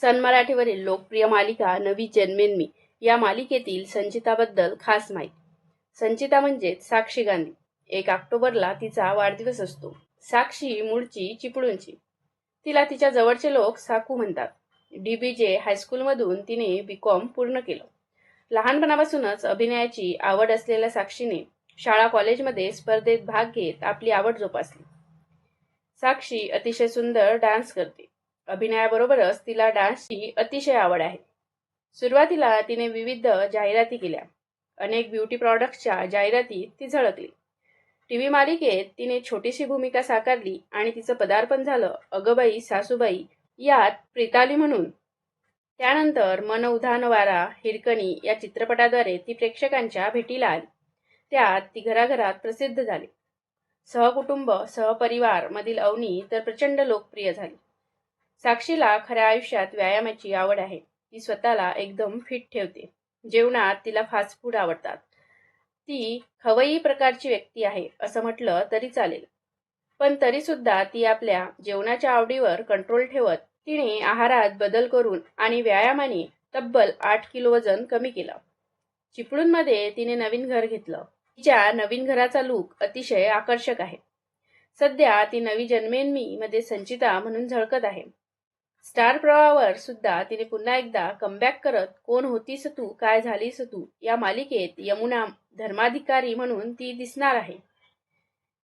सन मराठीवरील लोकप्रिय मालिका नवी जन्मेन मी या मालिकेतील संचिताबद्दल खास माहिती. संचिता म्हणजेच साक्षी गांधी. एक ऑक्टोबरला तिचा वाढदिवस असतो. साक्षी मूळची चिपळूणची. तिला तिच्या जवळचे लोक साकू म्हणतात. डी बी जे हायस्कूलमधून तिने बी कॉम पूर्ण केलं. लहानपणापासूनच अभिनयाची आवड असलेल्या साक्षीने शाळा कॉलेजमध्ये स्पर्धेत भाग घेत आपली आवड जोपासली. साक्षी अतिशय सुंदर डान्स करते. अभिनयाबरोबरच तिला डान्सची अतिशय आवड आहे. सुरुवातीला तिने विविध जाहिराती केल्या. अनेक ब्युटी प्रॉडक्ट्सच्या जाहिरातीत ती झळकली. टी व्ही मालिकेत तिने छोटीशी भूमिका साकारली आणि तिचं पदार्पण झालं अगबाई सासूबाई यात प्रिताली म्हणून. त्यानंतर मन उधान वारा हिरकणी या चित्रपटाद्वारे ती प्रेक्षकांच्या भेटीला आली. त्यात ती घराघरात प्रसिद्ध झाली. सहकुटुंब सहपरिवार मधील अवनी तर प्रचंड लोकप्रिय झाली. साक्षीला खऱ्या आयुष्यात व्यायामाची आवड आहे. ती स्वतःला एकदम फिट ठेवते. जेवणात तिला फास्ट फूड आवडतात. ती खवई प्रकारची व्यक्ती आहे असं म्हटलं तरी चालेल. पण तरी सुद्धा ती आपल्या जेवणाच्या आवडीवर कंट्रोल ठेवत तिने आहारात बदल करून आणि व्यायामाने तब्बल आठ किलो वजन कमी केलं. चिपळूणमध्ये तिने नवीन घर घेतलं. तिच्या नवीन घराचा लूक अतिशय आकर्षक आहे. सध्या ती नवी जन्मेन्मी मध्ये संचिता म्हणून झळकत आहे. स्टार प्रवाहावर सुद्धा तिने पुन्हा एकदा कमबॅक करत कोण होतीस तू? काय झालीस तू? या मालिकेत यमुना धर्माधिकारी म्हणून ती दिसणार आहे.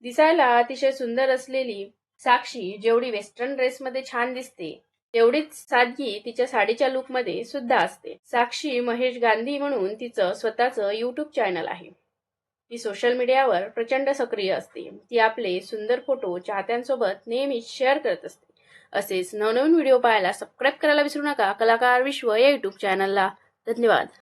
दिसायला अतिशय सुंदर असलेली साक्षी जेवढी वेस्टर्न ड्रेसमध्ये छान दिसते तेवढीच सादगी तिच्या साडीच्या लुकमध्ये सुद्धा असते. साक्षी महेश गांधी म्हणून तिचं स्वतःचं युट्यूब चॅनल आहे. ती सोशल मीडियावर प्रचंड सक्रिय असते. ती आपले सुंदर फोटो चाहत्यांसोबत नेहमीच शेअर करत असते. असेच नवनवीन व्हिडिओ पाहायला सबस्क्राईब करायला विसरू नका. कलाकार विश्व या युट्यूब चॅनलला धन्यवाद.